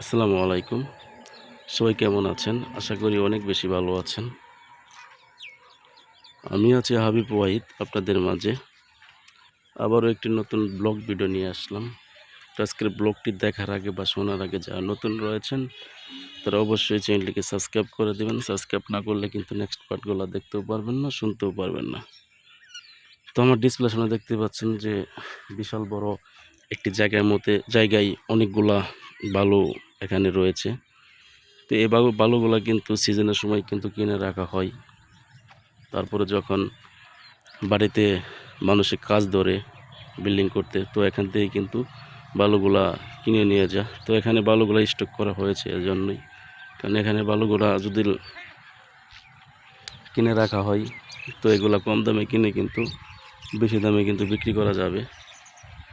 আসসালামু আলাইকুম। সবাই কেমন আছেন? আশা করি অনেক বেশি ভালো আছেন। আমি আছি হাবিব ওয়াহিদ আপনাদের মাঝে। আবারও একটি নতুন ব্লগ ভিডিও নিয়ে আসলাম। আজকের ব্লগটি দেখার আগে বা শোনার আগে যারা নতুন রয়েছেন, তারা অবশ্যই চ্যানেলটিকে সাবস্ক্রাইব করে দেবেন। সাবস্ক্রাইব না করলে কিন্তু নেক্সট পার্টগুলো দেখতেও পারবেন না, শুনতেও পারবেন না। তো আমার ডিসপ্লে সামনে দেখতে পাচ্ছেন যে বিশাল বড় একটি জায়গার মধ্যে, জায়গায় অনেকগুলা বালু এখানে রয়েছে। তো এই বালু, বালুগুলা কিন্তু সিজনের সময় কিন্তু কিনে রাখা হয়। তারপরে যখন বাড়িতে মানুষের কাজ ধরে বিল্ডিং করতে, তো এখান থেকে কিন্তু বালুগুলা কিনে নিয়ে যায়। তো এখানে বালুগুলা স্টক করা হয়েছে এর জন্যই কারণ এখানে বালুগুলা যদি কিনে রাখা হয়, তো এগুলা কম দামে কিনে কিন্তু, বেশি দামে কিন্তু বিক্রি করা যাবে।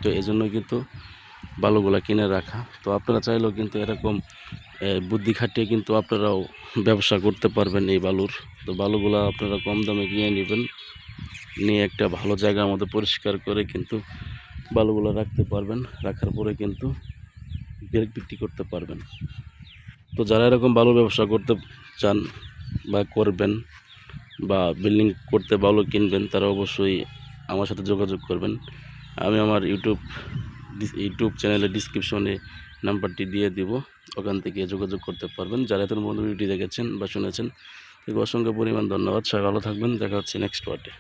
তো এজন্য কিন্তু বালুগুলা কিনে রাখা। তো আপনারা চাইলেও কিন্তু এরকম বুদ্ধি খাটিয়ে কিন্তু আপনারাও ব্যবসা করতে পারবেন এই বালুর। তো বালুগুলা আপনারা কম দামে কিনে নেবেন। নিয়ে একটা ভালো জায়গার মধ্যে পরিষ্কার করে কিন্তু বালুগুলো রাখতে পারবেন। রাখার পরে কিন্তু বিক্রি করতে পারবেন। তো যারা এরকম বালুর ব্যবসা করতে চান বা করবেন বা বিল্ডিং করতে বালু কিনবেন, তারা অবশ্যই আমার সাথে যোগাযোগ করবেন। আমি আমার ইউটিউব ইউটিউব চ্যানেলের ডিসক্রিপশনে নাম্বারটি দিয়ে দিব। ওখান থেকে যোগাযোগ করতে পারবেন। যারা এত বন্ধু ভিডিওটি দেখেছেন বা শুনেছেন অসংখ্য পরিমাণ ধন্যবাদ। সবাই ভালো থাকবেন। দেখা হচ্ছে নেক্সট পার্টে